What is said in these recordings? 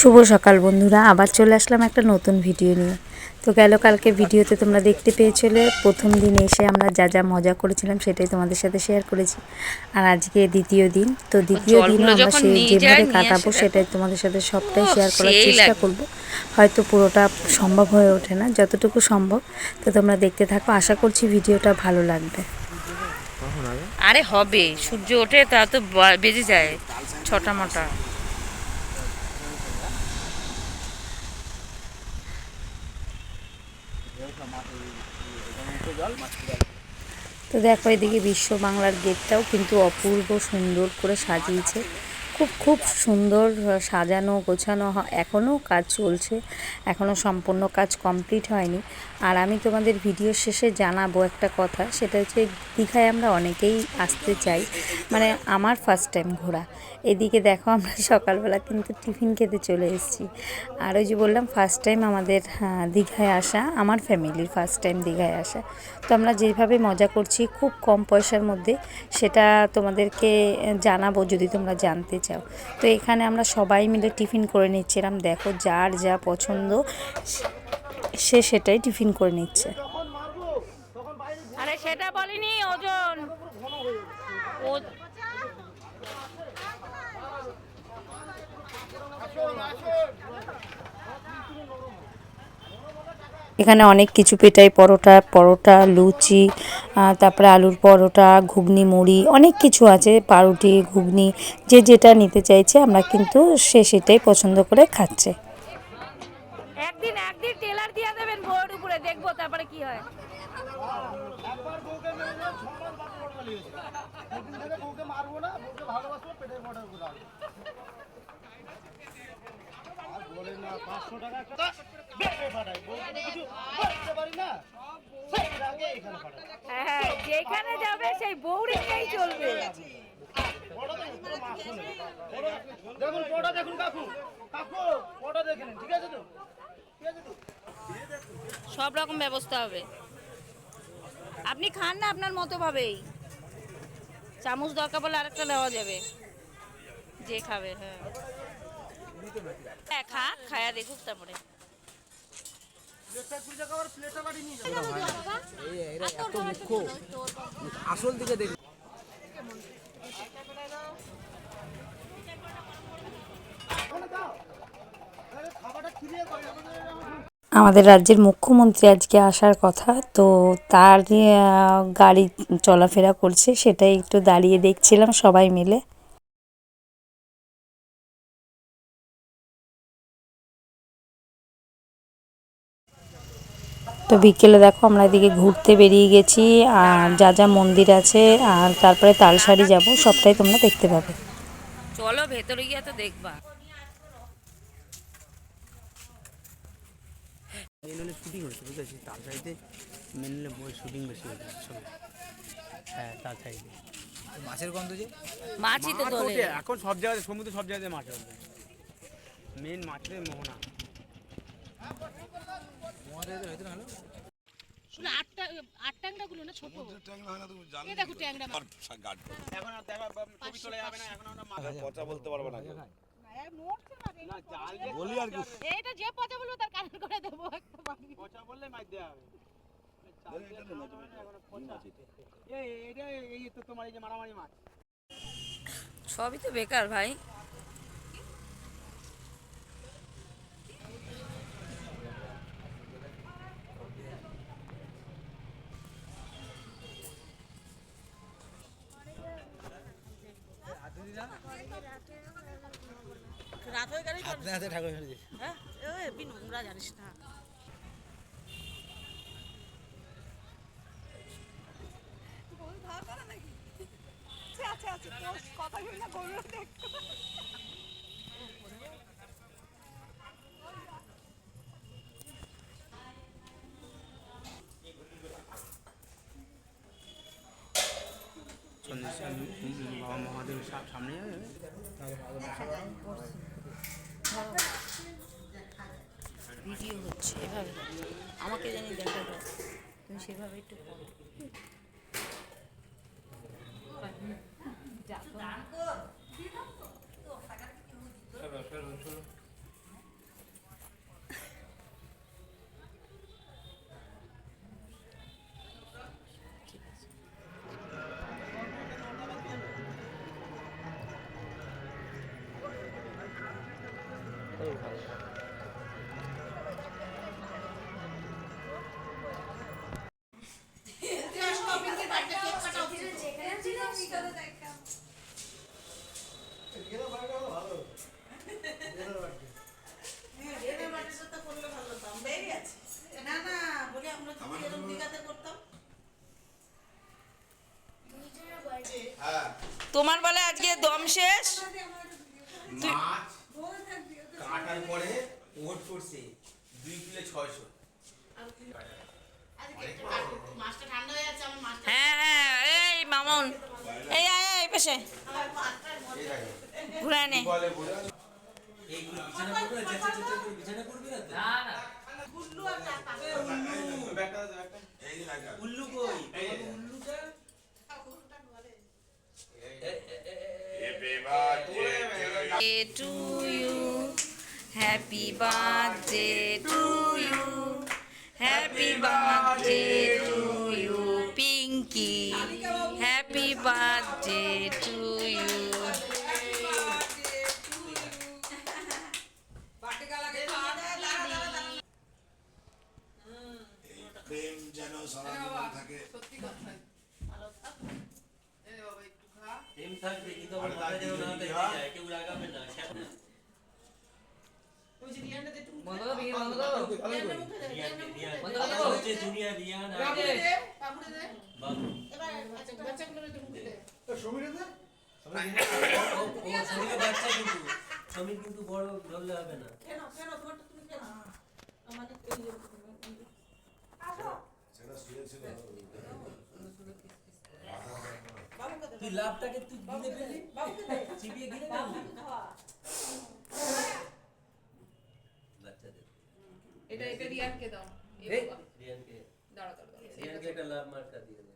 শুভ সকাল বন্ধুরা আবার চলে আসলাম একটা নতুন ভিডিও নিয়ে। তো গেল কালকে ভিডিওতে তোমরা দেখতে পেয়েছিলে প্রথম দিন এসে আমরা যা যা মজা করেছিলাম সেটাই তোমাদের সাথে শেয়ার করেছি। আর আজকে দ্বিতীয় দিন তো দ্বিতীয় দিন আমরা সেই যেভাবে কাটাবো সেটাই তোমাদের সাথে সবটাই শেয়ার করার চেষ্টা। করব। হয়তো পুরোটা সম্ভব হয়ে ওঠে না যতটুকু সম্ভব। তো তোমরা দেখতে থাকো আশা করছি ভিডিওটা ভালো লাগবে। আরে হবে সূর্য ওঠে তা তো বেজে যায় ছটা মটা। তো দেখো এদিকে বিশ্ব বাংলার গেটটাও কিন্তু অপূর্ব সুন্দর করে সাজিয়েছে। খুব খুব সুন্দর সাজানো, গোছানো এখনও কাজ চলছে। এখনও সম্পূর্ণ কাজ কমপ্লিট হয়নি। আর আমি তোমাদের ভিডিও শেষে জানাব একটা কথা, সেটা হচ্ছে দীঘায় আমরা অনেকেই আসতে চাই। মানে আমার ফার্স্ট টাইম ঘোরা। এদিকে দেখো আমরা সকালবেলা কিন্তু টিফিন খেতে চলে এসেছি। আর ওই যে বললাম ফার্স্ট টাইম আমাদের দীঘায় আসা, আমার ফ্যামিলির ফার্স্ট টাইম দীঘায় আসা। তো আমরা যেভাবে মজা করছি, খুব কম পয়সার মধ্যে, সেটা তোমাদেরকে জানাব যদি তোমরা জানতে চাও তো এখানে আমরা সবাই মিলে টিফিন করে নিচ্ছিলাম। দেখো, যার যা পছন্দ, সে সেটাই টিফিন করে নিচ্ছে। আরে সেটা বলিনি, ওজন। এখানে অনেক কিছু পেটাই পরোটা পরোটা লুচি তারপরে আলুর পরোটা ঘুগনি মুড়ি অনেক কিছু আছে পাউরুটি ঘুগনি যে যেটা নিতে চাইছে আমরা কিন্তু সে সেটাই পছন্দ করে খাচ্ছে। একদিন একদিন টেলার দিয়ে দেবেন উপরে দেখব তারপরে কি হয়। হ্যাঁ যেখানে যাবে সেই বউরি নিয়েই চলবে। দেখুন পড়া দেখুন কাকু। কাকু পড়া দেখে নিন ঠিক আছে তো? ঠিক আছে তো? সব রকম ব্যবস্থা হবে। আপনি খান না আপনার মতো ভাবেই চামচ দরকার বলে আরেকটা নেওয়া যাবে। যে খাবে হ্যাঁ। হ্যাঁ খা খায়া দেখুক তারপরে প্লেটটা কুড়ি টাকা আবার প্লেটটা বাড়ি নিয়ে যাবে আসল দিকে দেখ। আমাদের রাজ্যের মুখ্যমন্ত্রী আজকে আসার কথা তো তার গাড়ি চলাফেরা করছে সেটাই একটু দাঁড়িয়ে দেখছিলাম সবাই মিলে। তো বিকেলে দেখো আমরা এদিকে ঘুরতে বেরিয়ে গেছি আর যা যা মন্দির আছে আর তারপরে তালসারি যাব সবটাই তোমরা দেখতে পাবে। চলো ভেতরে গিয়ে তো দেখবা। মেন হলে শুটিং হচ্ছে বুঝেছি? তার সাইডে মেন হলে বই শুটিং বেশি হচ্ছে হ্যাঁ তার সাইডে মাছের গন্ধ যে? মাছই তো এখন সব জায়গায় সমুদ্রে সব জায়গায় মাছ মেন মাছের মোহনা। কথা বলতে পারব না বলি আর কি এইটা যে পচা বলব তার করে দেবো একটা বাড়ি। পচা বললে মাছ দেওয়া হবে। এই এটা এই তো তোমার এই যে মারামারি মাছ। সবই তো বেকার ভাই। রাত হয়ে গেলে হাতে হাতে ঠাকুর হ্যাঁ এ নোংরা জানিস না। চন্দ্রেশ্বর বাবা মহাদেবের সামনে ভিডিও হচ্ছে এভাবে। আমাকে জানি দেখা যায় তুমি সেভাবে একটু তোমার বলে আজকে দম শেষ? কাটার পরে ওট করছে দুই কিলো ছয়শো হয়ে হ্যাঁ হ্যাঁ এই মামুন এই পেশে ঘুরে নে। উল্লু কই উল্লুটা to you happy birthday to you happy birthday to you pinky happy birthday to you প্রেম যেন সারা জীবন থাকে প্রেম থাকবে কিন্তু আমার মাথা যেন না দেখে যায় কেউ রাগাবে না কিন্তু সমীর কিন্তু বড় ধরলে হবে না কেন কেন তোমারটা তুমি কেন আমাদের যে- সেটা শুয়েছিল তুই লাভটাকে তুই গিলে ফেলি চিবিয়ে গিলে বাচ্চাদের এটা এটা রিয়ানকে দাও। এই বাবা। রিয়ানকে। দাঁড়া দাঁড়া রিয়ানকে একটা লাভ মার্কা দিয়ে দে।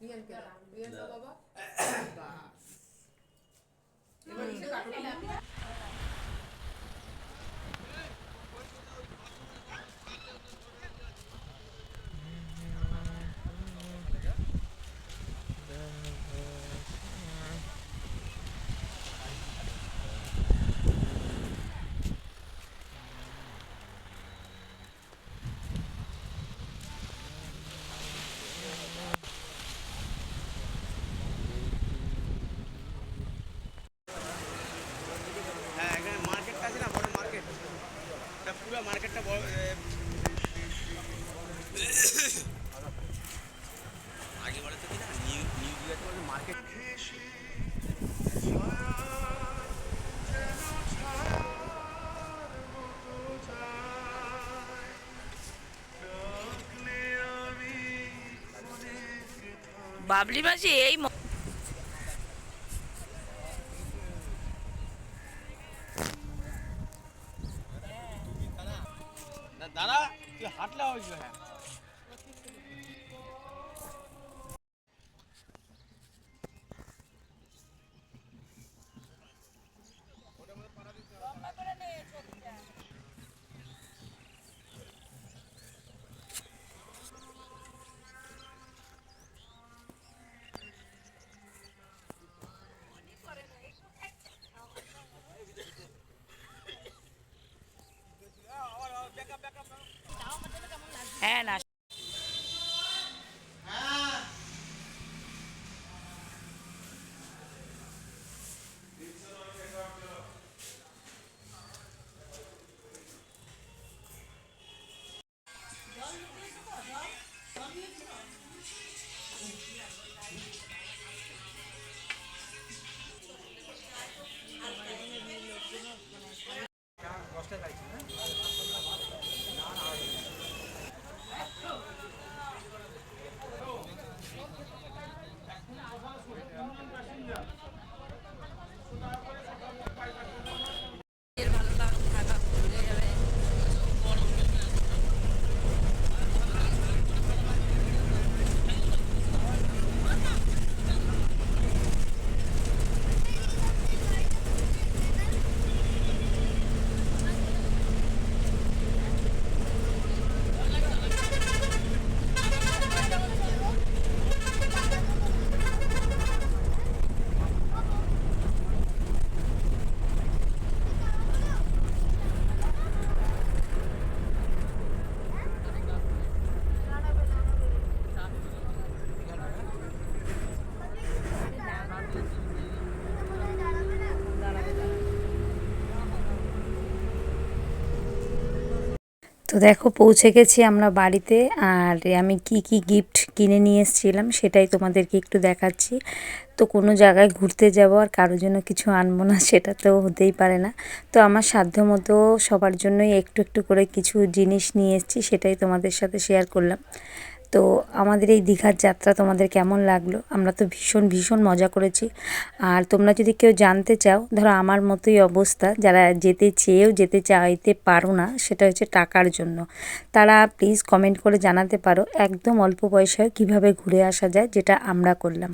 রিয়ানকে দাও। রিয়ান বাবা। বাস। এবার ইসে কাটো হ্যাঁ এখানে মার্কেটটা আছে না বড় মার্কেট এটা পুরো মার্কেটটা বড় আগে বলে তো কি না নিউ নিউ দিঘাতে বলে মার্কেট। বাবলি মাসি, এই you have? তো দেখো পৌঁছে গেছি আমরা বাড়িতে আর আমি কি কি গিফট কিনে নিয়ে এসেছিলাম সেটাই তোমাদেরকে একটু দেখাচ্ছি। তো কোনো জায়গায় ঘুরতে যাব আর কারোর জন্য কিছু আনব না সেটা তো হতেই পারে না। তো আমার সাধ্য মতো সবার জন্যই একটু একটু করে কিছু জিনিস নিয়ে এসেছি সেটাই তোমাদের সাথে শেয়ার করলাম। তো আমাদের এই দীঘার যাত্রা তোমাদের কেমন লাগল? আমরা তো ভীষণ ভীষণ মজা করেছি। আর তোমরা যদি কেউ জানতে চাও, ধরো আমার মতোই অবস্থা, যারা যেতে চেয়েও যেতে চাইতে পারো না, সেটা হচ্ছে টাকার জন্য। তারা প্লিজ কমেন্ট করে জানাতে পারো, একদম অল্প পয়সায় কীভাবে ঘুরে আসা যায়, যেটা আমরা করলাম।